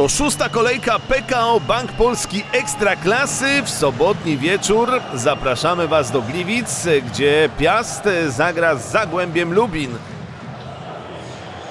To szósta kolejka PKO Bank Polski Ekstraklasy. W sobotni wieczór zapraszamy Was do Gliwic, gdzie Piast zagra z Zagłębiem Lubin.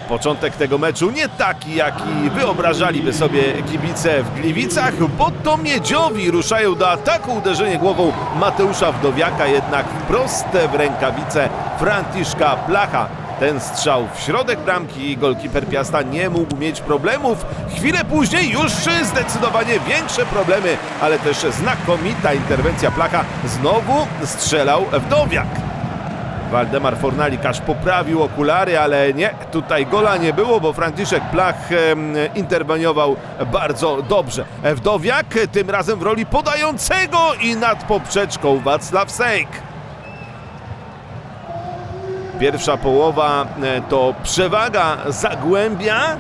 Początek tego meczu nie taki, jaki wyobrażaliby sobie kibice w Gliwicach, bo to Miedziowi ruszają do ataku. Uderzenie głową Mateusza Wdowiaka, jednak wprost w rękawice Franciszka Placha. Ten strzał w środek bramki i golkiper Piasta nie mógł mieć problemów. Chwilę później już zdecydowanie większe problemy, ale też znakomita interwencja Placha. Znowu strzelał Wdowiak. Waldemar Fornalikarz poprawił okulary, ale nie, tutaj gola nie było, bo Franciszek Plach interweniował bardzo dobrze. Wdowiak tym razem w roli podającego i nad poprzeczką Wacław Sejk. Pierwsza połowa e, to przewaga Zagłębia,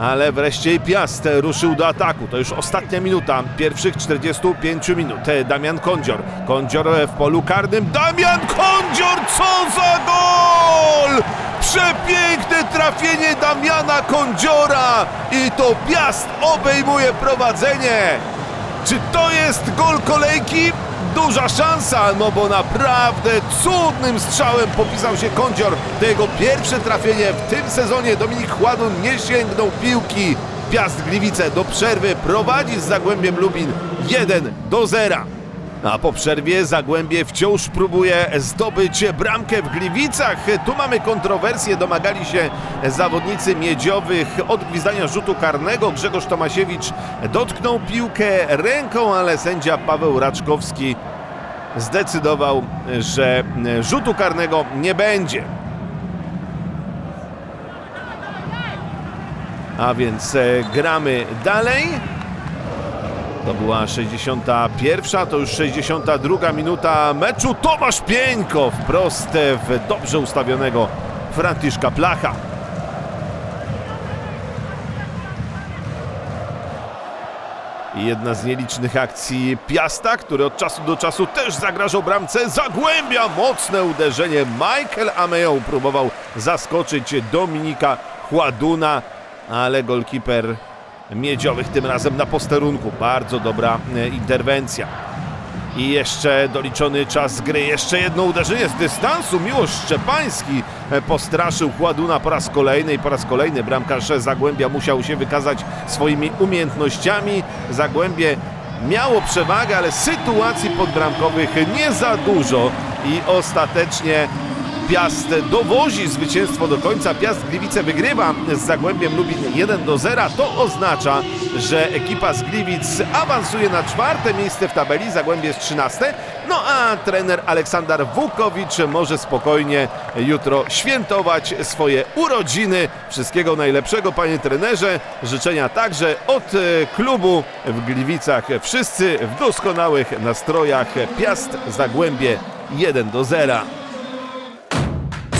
ale wreszcie Piast ruszył do ataku. To już ostatnia minuta pierwszych 45 minut. Damian Kondzior. Kondzior w polu karnym. Damian Kondzior, co za gol! Przepiękne trafienie Damiana Kondziora i to Piast obejmuje prowadzenie. Czy to jest gol kolejki? Duża szansa, no bo naprawdę cudnym strzałem popisał się Kądzior. To jego pierwsze trafienie w tym sezonie. Dominik Chładun nie sięgnął piłki. Piast Gliwice do przerwy prowadzi z Zagłębiem Lubin 1 do 0. A po przerwie Zagłębie wciąż próbuje zdobyć bramkę w Gliwicach. Tu mamy kontrowersję. Domagali się zawodnicy miedziowych odgwizdania rzutu karnego. Grzegorz Tomasiewicz dotknął piłkę ręką, ale sędzia Paweł Raczkowski zdecydował, że rzutu karnego nie będzie. A więc e, gramy dalej. To była 61, to już 62 minuta meczu. Tomasz Pieńko wprost w dobrze ustawionego Franciszka Placha. Jedna z nielicznych akcji Piasta, który od czasu do czasu też zagrażał bramce. Zagłębia mocne uderzenie. Michael Ameo próbował zaskoczyć Dominika Chładuna, ale golkiper Miedziowych tym razem na posterunku. Bardzo dobra e, interwencja. I jeszcze doliczony czas gry. Jeszcze jedno uderzenie z dystansu. Miłosz Szczepański e, postraszył Chładuna po raz kolejny i po raz kolejny bramkarz Zagłębia musiał się wykazać swoimi umiejętnościami. Zagłębie miało przewagę, ale sytuacji podbramkowych nie za dużo i ostatecznie Piast dowozi zwycięstwo do końca. Piast Gliwice wygrywa z Zagłębiem Lubin 1 do 0. To oznacza, że ekipa z Gliwic awansuje na czwarte miejsce w tabeli. Zagłębie jest 13. No a trener Aleksander Wukowicz może spokojnie jutro świętować swoje urodziny. Wszystkiego najlepszego, panie trenerze. Życzenia także od klubu w Gliwicach. Wszyscy w doskonałych nastrojach. Piast Zagłębie 1 do 0.